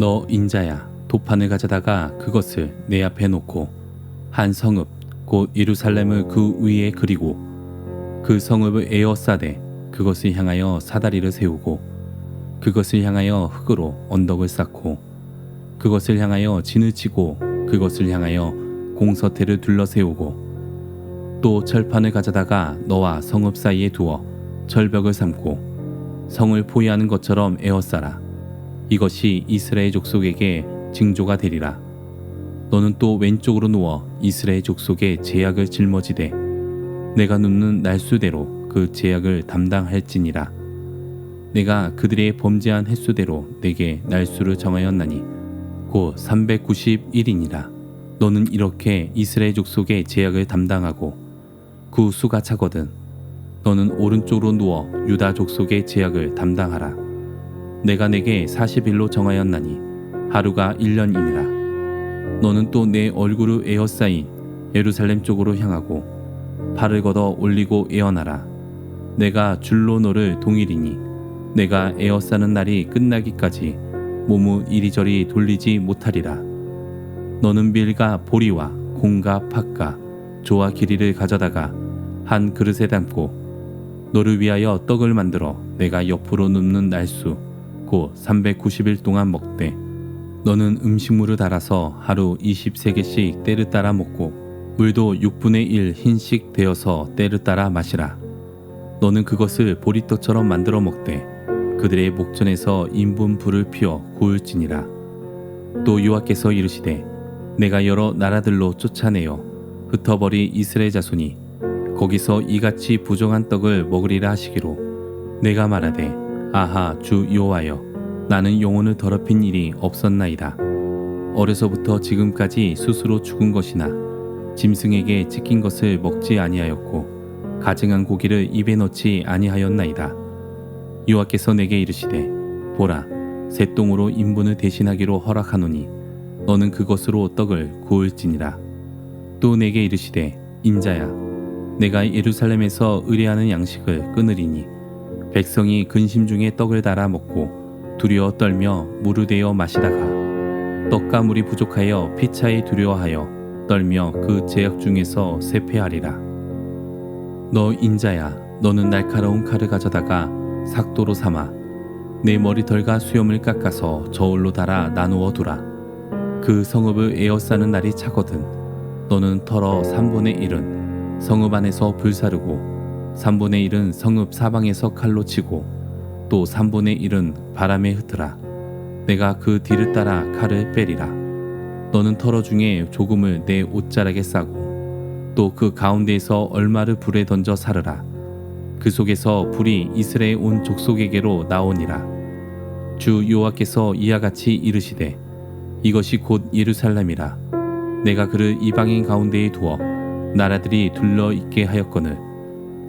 너 인자야. 도판을 가져다가 그것을 내 앞에 놓고 한 성읍 곧 예루살렘을 그 위에 그리고 그 성읍을 에어싸되 그것을 향하여 사다리를 세우고 그것을 향하여 흙으로 언덕을 쌓고 그것을 향하여 진을 치고 그것을 향하여 공서태를 둘러 세우고 또 철판을 가져다가 너와 성읍 사이에 두어 절벽을 삼고 성을 포위하는 것처럼 에어싸라 이것이 이스라엘 족속에게 징조가 되리라. 너는 또 왼쪽으로 누워 이스라엘 족속의 제약을 짊어지되 내가 눕는 날수대로 그 제약을 담당할지니라. 내가 그들의 범죄한 횟수대로 내게 날수를 정하였나니 곧 391이니라. 너는 이렇게 이스라엘 족속의 제약을 담당하고 그 수가 차거든 너는 오른쪽으로 누워 유다 족속의 제약을 담당하라 내가 내게 40일로 정하였나니 하루가 1년이니라. 너는 또 내 얼굴을 에어싸인 예루살렘 쪽으로 향하고 팔을 걷어 올리고 에어나라. 내가 줄로 너를 동일이니 내가 에어싸는 날이 끝나기까지 몸을 이리저리 돌리지 못하리라. 너는 밀과 보리와 공과 팥과 조와 기리를 가져다가 한 그릇에 담고 너를 위하여 떡을 만들어 내가 옆으로 눕는 날수 곧 390일 동안 먹되 너는 음식물을 달아서 하루 20세개씩 때를 따라 먹고 물도 6분의 1 흰씩 되어서 때를 따라 마시라. 너는 그것을 보리떡처럼 만들어 먹되 그들의 목전에서 인분 불을 피워 구울지니라. 또 여호와께서 이르시되 내가 여러 나라들로 쫓아내어 흩어버리 이스라엘 자손이 거기서 이같이 부정한 떡을 먹으리라 하시기로. 내가 말하되 아하 주 여호와여 나는 영혼을 더럽힌 일이 없었나이다. 어려서부터 지금까지 스스로 죽은 것이나 짐승에게 찢긴 것을 먹지 아니하였고 가증한 고기를 입에 넣지 아니하였나이다. 여호와께서 내게 이르시되 보라 새똥으로 인분을 대신하기로 허락하노니 너는 그것으로 떡을 구울지니라. 또 내게 이르시되 인자야 내가 예루살렘에서 의뢰하는 양식을 끊으리니 백성이 근심 중에 떡을 달아 먹고 두려워 떨며 물을 대어 마시다가 떡과 물이 부족하여 피차에 두려워하여 떨며 그 제약 중에서 쇠폐하리라. 너 인자야 너는 날카로운 칼을 가져다가 삭도로 삼아 내 머리털과 수염을 깎아서 저울로 달아 나누어 두라. 그 성읍을 에어싸는 날이 차거든 너는 털어 3분의 1은 성읍 안에서 불사르고 3분의 1은 성읍 사방에서 칼로 치고 또 3분의 1은 바람에 흩으라. 내가 그 뒤를 따라 칼을 빼리라. 너는 털어 중에 조금을 내 옷자락에 싸고 또 그 가운데에서 얼마를 불에 던져 사르라. 그 속에서 불이 이스라엘 온 족속에게로 나오니라. 주 여호와께서 이와 같이 이르시되 이것이 곧 예루살렘이라. 내가 그를 이방인 가운데에 두어 나라들이 둘러 있게 하였거늘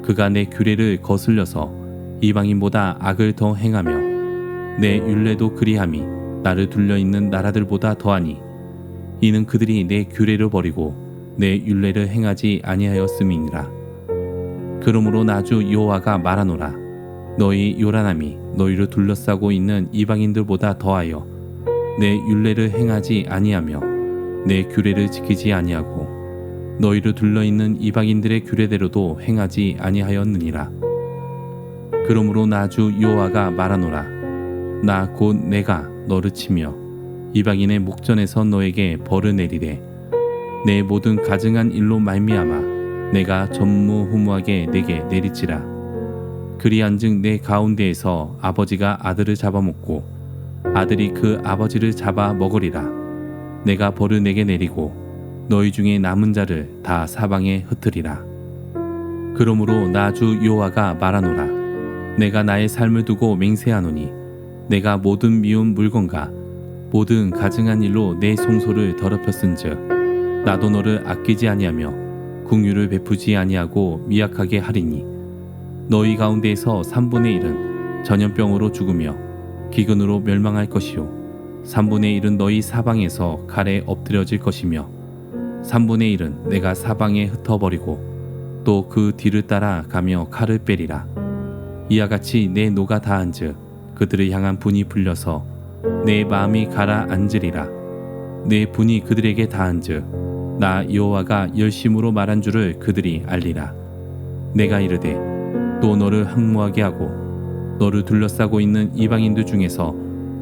그가 내 규례를 거슬려서 이방인보다 악을 더 행하며 내 율례도 그리함이 나를 둘러 있는 나라들보다 더하니 이는 그들이 내 규례를 버리고 내 율례를 행하지 아니하였음이니라. 그러므로 나주 여호와가 말하노라. 너희 요란함이 너희를 둘러싸고 있는 이방인들보다 더하여 내 율례를 행하지 아니하며 내 규례를 지키지 아니하고 너희를 둘러 있는 이방인들의 규례대로도 행하지 아니하였느니라. 그러므로 나주 여호와가 말하노라. 나 곧 내가 너를 치며 이방인의 목전에서 너에게 벌을 내리되 내 모든 가증한 일로 말미암아 내가 전무후무하게 내게 내리치라. 그리한즉 내 가운데에서 아버지가 아들을 잡아먹고 아들이 그 아버지를 잡아 먹으리라. 내가 벌을 내게 내리고 너희 중에 남은 자를 다 사방에 흩으리라. 그러므로 나주 여호와가 말하노라. 내가 나의 삶을 두고 맹세하노니 내가 모든 미운 물건과 모든 가증한 일로 내 송소를 더럽혔은즉 나도 너를 아끼지 아니하며 궁유를 베푸지 아니하고 미약하게 하리니 너희 가운데에서 3분의 1은 전염병으로 죽으며 기근으로 멸망할 것이요 3분의 1은 너희 사방에서 칼에 엎드려질 것이며 3분의 1은 내가 사방에 흩어버리고 또 그 뒤를 따라 가며 칼을 빼리라. 이와 같이 내 노가 다한즉 그들을 향한 분이 불려서 내 마음이 가라앉으리라. 내 분이 그들에게 다한즉 나 여호와가 열심으로 말한 줄을 그들이 알리라. 내가 이르되 또 너를 항모하게 하고 너를 둘러싸고 있는 이방인들 중에서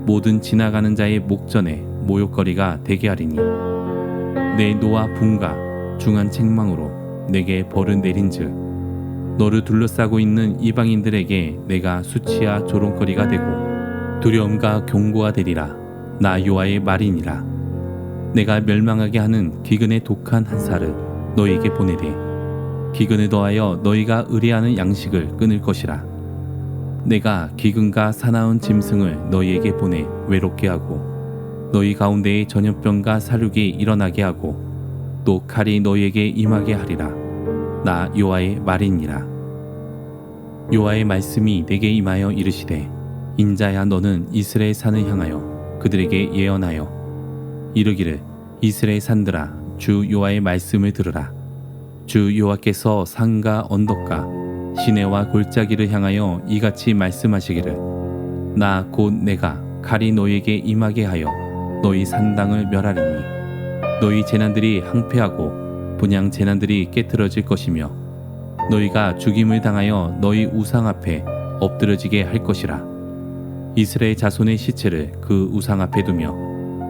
모든 지나가는 자의 목전에 모욕거리가 되게 하리니 내 노와 분과 중한 책망으로 내게 벌을 내린즉 너를 둘러싸고 있는 이방인들에게 내가 수치와 조롱거리가 되고 두려움과 경고가 되리라. 나 요하의 말이니라. 내가 멸망하게 하는 기근의 독한 한 살을 너희에게 보내되 기근에 더하여 너희가 의뢰하는 양식을 끊을 것이라. 내가 기근과 사나운 짐승을 너희에게 보내 외롭게 하고 너희 가운데에 전염병과 사륙이 일어나게 하고 또 칼이 너희에게 임하게 하리라. 나 요하의 말이니라. 요하의 말씀이 내게 임하여 이르시되 인자야 너는 이스라엘 산을 향하여 그들에게 예언하여 이르기를 이스라엘 산들아 주 요하의 말씀을 들으라. 주 여호와께서 산과 언덕과 시내와 골짜기를 향하여 이같이 말씀하시기를 나 곧 내가 칼이 너희에게 임하게 하여 너희 산당을 멸하리니 너희 재난들이 항폐하고 분양 재난들이 깨뜨려질 것이며 너희가 죽임을 당하여 너희 우상 앞에 엎드러지게 할 것이라. 이스라엘 자손의 시체를 그 우상 앞에 두며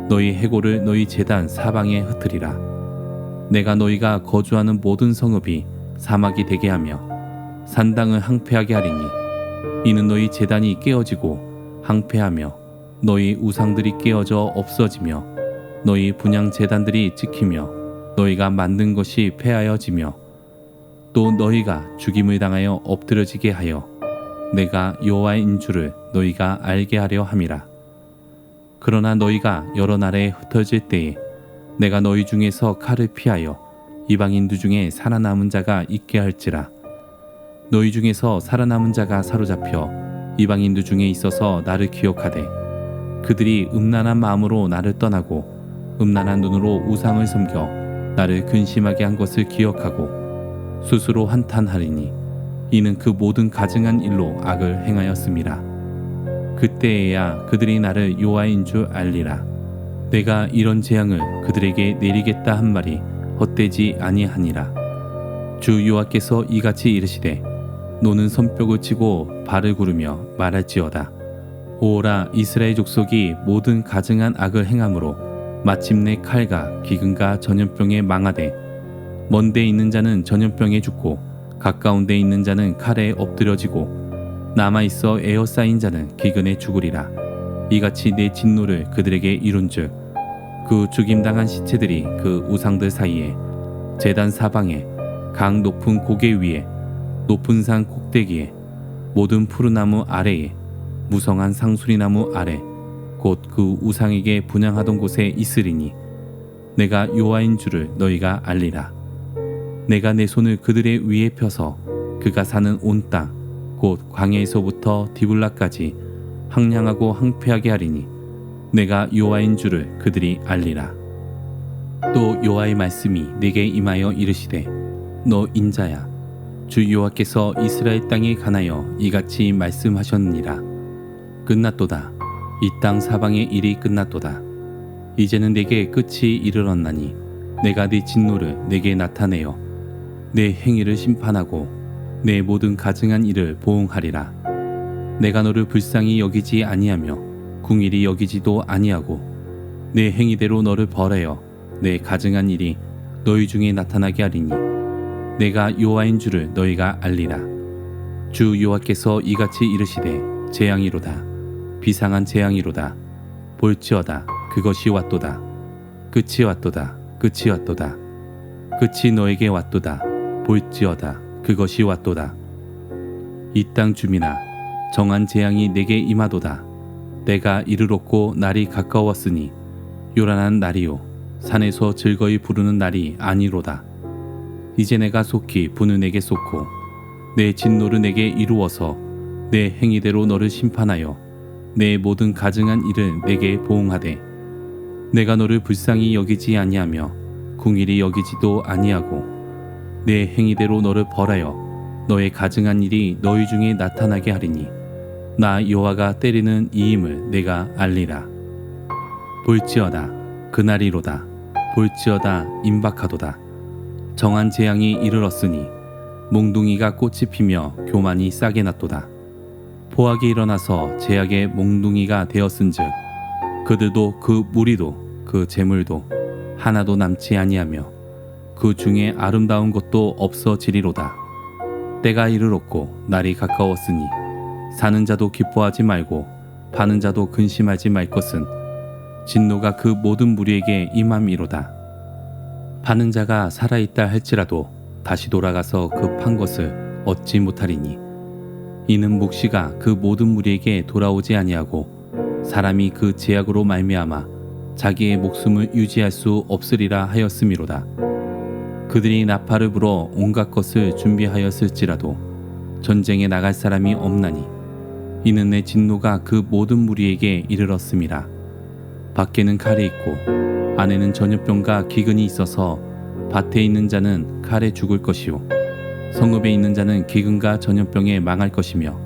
너희 해골을 너희 재단 사방에 흩으리라. 내가 너희가 거주하는 모든 성읍이 사막이 되게 하며 산당을 항폐하게 하리니 이는 너희 재단이 깨어지고 항폐하며 너희 우상들이 깨어져 없어지며 너희 분양 재단들이 찍히며 너희가 만든 것이 폐하여지며 또 너희가 죽임을 당하여 엎드러지게 하여 내가 여호와인 줄을 너희가 알게 하려 함이라. 그러나 너희가 여러 나라에 흩어질 때에 내가 너희 중에서 칼을 피하여 이방인들 중에 살아남은 자가 있게 할지라. 너희 중에서 살아남은 자가 사로잡혀 이방인들 중에 있어서 나를 기억하되 그들이 음란한 마음으로 나를 떠나고 음란한 눈으로 우상을 섬겨 나를 근심하게 한 것을 기억하고 스스로 한탄하리니 이는 그 모든 가증한 일로 악을 행하였음이라 그때에야 그들이 나를 요하인 줄 알리라. 내가 이런 재앙을 그들에게 내리겠다 한 말이 헛되지 아니하니라. 주 여호와께서 이같이 이르시되 노는 손뼉을 치고 발을 구르며 말할지어다 오라 이스라엘 족속이 모든 가증한 악을 행함으로 마침내 칼과 기근과 전염병에 망하되 먼데 있는 자는 전염병에 죽고 가까운 데 있는 자는 칼에 엎드려지고 남아 있어 에어싸인 자는 기근에 죽으리라. 이같이 내 진노를 그들에게 이룬즉 그 죽임당한 시체들이 그 우상들 사이에 재단 사방에 강 높은 고개 위에 높은 산 꼭대기에 모든 푸른 나무 아래에 무성한 상수리나무 아래 곧 그 우상에게 분양하던 곳에 있으리니 내가 요하인 줄을 너희가 알리라. 내가 내 손을 그들의 위에 펴서 그가 사는 온 땅 곧 광야에서부터 디블라까지 황량하고 황폐하게 하리니 내가 요하인 줄을 그들이 알리라. 또 요하의 말씀이 내게 임하여 이르시되 너 인자야. 주 여호와께서 이스라엘 땅에 관하여 이같이 말씀하셨느니라 끝났도다. 이 땅 사방의 일이 끝났도다. 이제는 내게 끝이 이르렀나니 내가 네 진노를 내게 나타내어 내 행위를 심판하고 내 모든 가증한 일을 보응하리라. 내가 너를 불쌍히 여기지 아니하며 궁일이 여기지도 아니하고 내 행위대로 너를 벌하여 내 가증한 일이 너희 중에 나타나게 하리니 내가 여호와인 줄을 너희가 알리라. 주 여호와께서 이같이 이르시되 재앙이로다 비상한 재앙이로다. 볼지어다. 그것이 왔도다. 끝이 왔도다. 끝이 왔도다. 끝이 너에게 왔도다. 볼지어다. 그것이 왔도다. 이 땅 주민아 정한 재앙이 내게 임하도다. 때가 이르렀고 날이 가까웠으니 요란한 날이요. 산에서 즐거이 부르는 날이 아니로다. 이제 내가 속히 분을 내게 쏟고 내 진노를 내게 이루어서 내 행위대로 너를 심판하여 내 모든 가증한 일을 내게 보응하되 내가 너를 불쌍히 여기지 아니하며 궁일이 여기지도 아니하고 내 행위대로 너를 벌하여 너의 가증한 일이 너희 중에 나타나게 하리니 나 여호와가 때리는 이임을 내가 알리라. 볼지어다 그날이로다. 볼지어다 임박하도다. 정한 재앙이 이르렀으니 몽둥이가 꽃이 피며 교만이 싸게 났도다 포악이 일어나서 제약의 몽둥이가 되었은즉 그들도 그 무리도 그 재물도 하나도 남지 아니하며 그 중에 아름다운 것도 없어지리로다. 때가 이르렀고 날이 가까웠으니 사는 자도 기뻐하지 말고 파는 자도 근심하지 말 것은 진노가 그 모든 무리에게 임함이로다. 파는 자가 살아있다 할지라도 다시 돌아가서 그 판 것을 얻지 못하리니 이는 묵시가 그 모든 무리에게 돌아오지 아니하고 사람이 그 제약으로 말미암아 자기의 목숨을 유지할 수 없으리라 하였음이로다. 그들이 나팔을 불어 온갖 것을 준비하였을지라도 전쟁에 나갈 사람이 없나니 이는 내 진노가 그 모든 무리에게 이르렀음이라. 밖에는 칼이 있고 안에는 전염병과 기근이 있어서 밭에 있는 자는 칼에 죽을 것이요 성읍에 있는 자는 기근과 전염병에 망할 것이며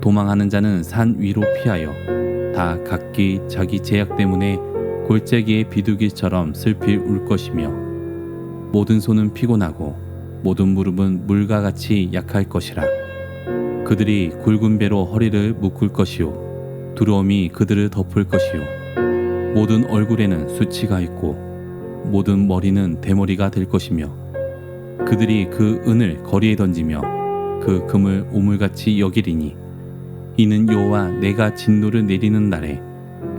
도망하는 자는 산 위로 피하여 다 각기 자기 제약 때문에 골짜기의 비둘기처럼 슬피 울 것이며 모든 손은 피곤하고 모든 무릎은 물과 같이 약할 것이라. 그들이 굵은 배로 허리를 묶을 것이요 두려움이 그들을 덮을 것이요 모든 얼굴에는 수치가 있고 모든 머리는 대머리가 될 것이며 그들이 그 은을 거리에 던지며 그 금을 오물같이 여기리니 이는 여호와 내가 진노를 내리는 날에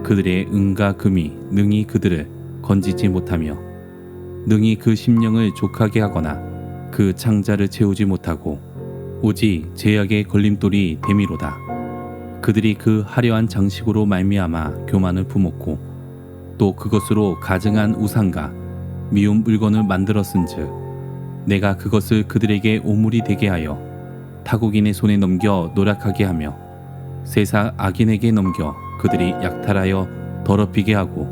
그들의 은과 금이 능히 그들을 건지지 못하며 능히 그 심령을 족하게 하거나 그 창자를 채우지 못하고 오직 제약의 걸림돌이 대미로다. 그들이 그 화려한 장식으로 말미암아 교만을 품었고 또 그것으로 가증한 우상과 미운 물건을 만들었은즉 내가 그것을 그들에게 오물이 되게 하여 타국인의 손에 넘겨 노력하게 하며 세상 악인에게 넘겨 그들이 약탈하여 더럽히게 하고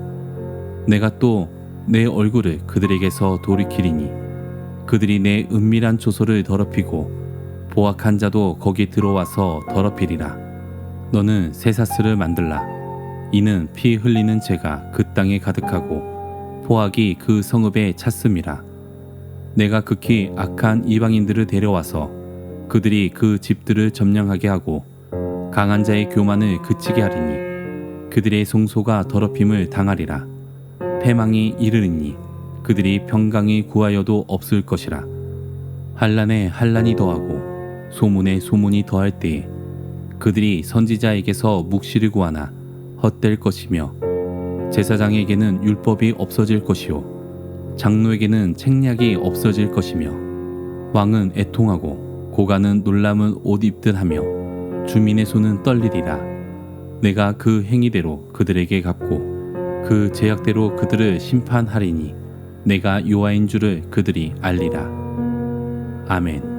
내가 또 내 얼굴을 그들에게서 돌이키리니 그들이 내 은밀한 조소를 더럽히고 보악한 자도 거기 들어와서 더럽히리라. 너는 쇠사슬을 만들라. 이는 피 흘리는 죄가 그 땅에 가득하고 포악이 그 성읍에 찼음이라 내가 극히 악한 이방인들을 데려와서 그들이 그 집들을 점령하게 하고 강한 자의 교만을 그치게 하리니 그들의 송소가 더럽힘을 당하리라. 패망이 이르리니 그들이 평강이 구하여도 없을 것이라. 한란에 한란이 더하고 소문에 소문이 더할 때에 그들이 선지자에게서 묵시를 구하나 헛될 것이며 제사장에게는 율법이 없어질 것이요 장로에게는 책략이 없어질 것이며 왕은 애통하고 고관은 놀람은 옷 입듯 하며 주민의 손은 떨리리라. 내가 그 행위대로 그들에게 갚고 그 제약대로 그들을 심판하리니 내가 요하인 줄을 그들이 알리라. 아멘